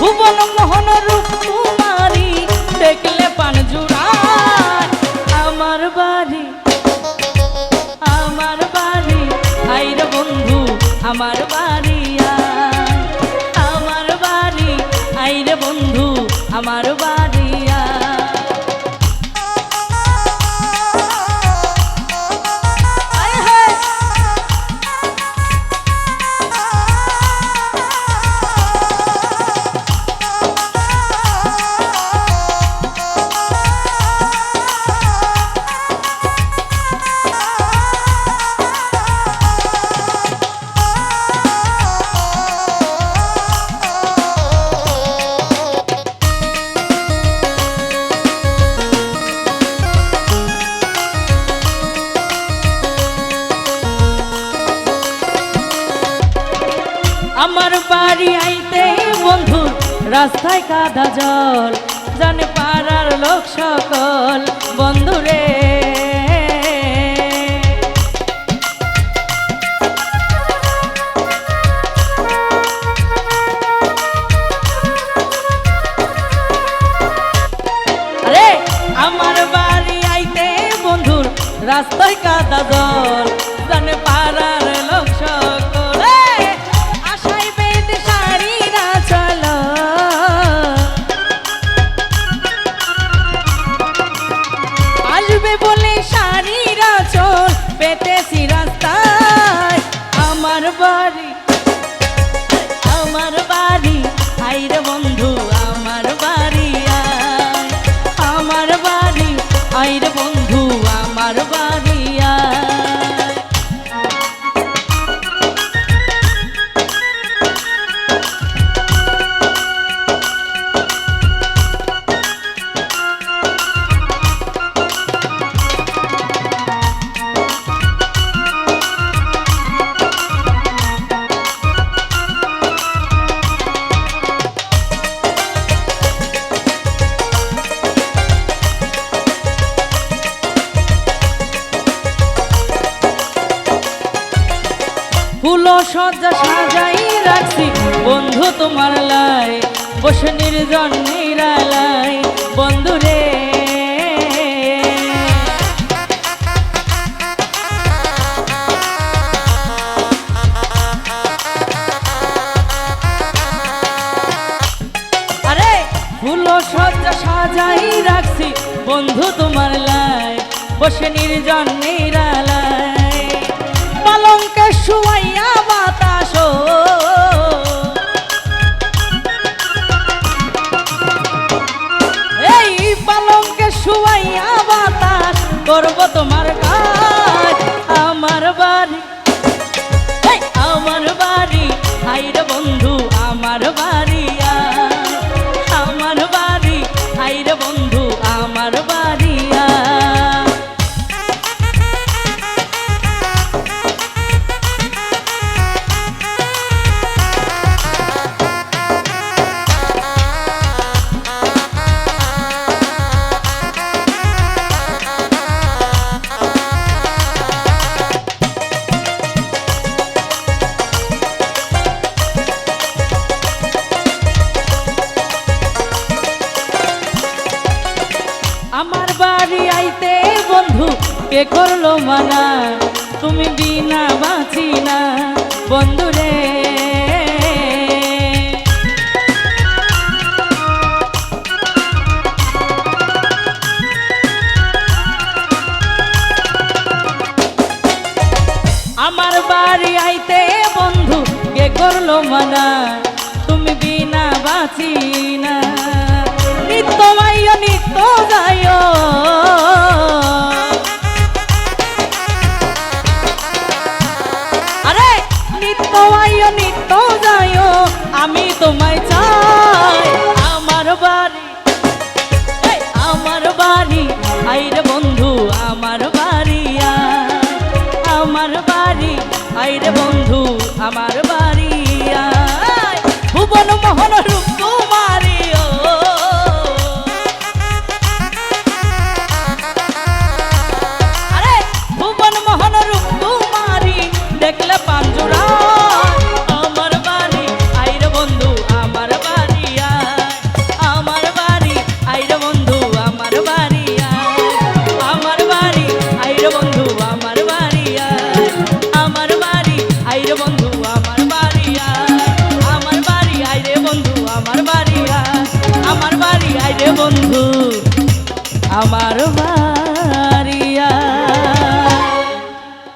ভুবন মোহন রূপ কুমারী দেখলে পান জুড়ায়। আমার বাড়ি আমার বাড়ি। আইর বন্ধু, আমার বাড়ি রাস্তায় কাদা জল, জানে পাড়ার লোক সকল বন্ধুরে। আইতে রাস্তায় কাদা জল, জানে পাড়ার লোক সকলে বাড়ি আমার বাড়ি। আইরে বন্ধু ফুল সজ্জা সাজাই রাখছি। বন্ধু তোমার লাই, বসে নির্জন নিরালাই। বন্ধু রে। আরে, ফুল সজ্জা সাজাই রাখছি। বন্ধু তোমার লাই, বসে নির্জন নিরালাই। পালঙ্কে শুয়াইয়া বাতাস। এই পালঙ্কে শুয়াইয়া বাতাস করব তোমার কাজ। আমার বাড়ি আমার বাড়ি। হাইরে বন্ধু, আমার বাড়ি। কে করল মানা তুমি বিনা বাঁচি না বন্ধু রে। আমার বাড়ি আইতে বন্ধু, কে করল মানা তুমি বিনা বাঁচি না নিত্য মাইয়, নিত্য যায় আমি তোমায় চাই। আমার বাড়ি আমার বাড়ি। আইরে বন্ধু, আমার বাড়ি আমার বাড়ি আইরে বন্ধু, আমার বন্ধু আমার ভাই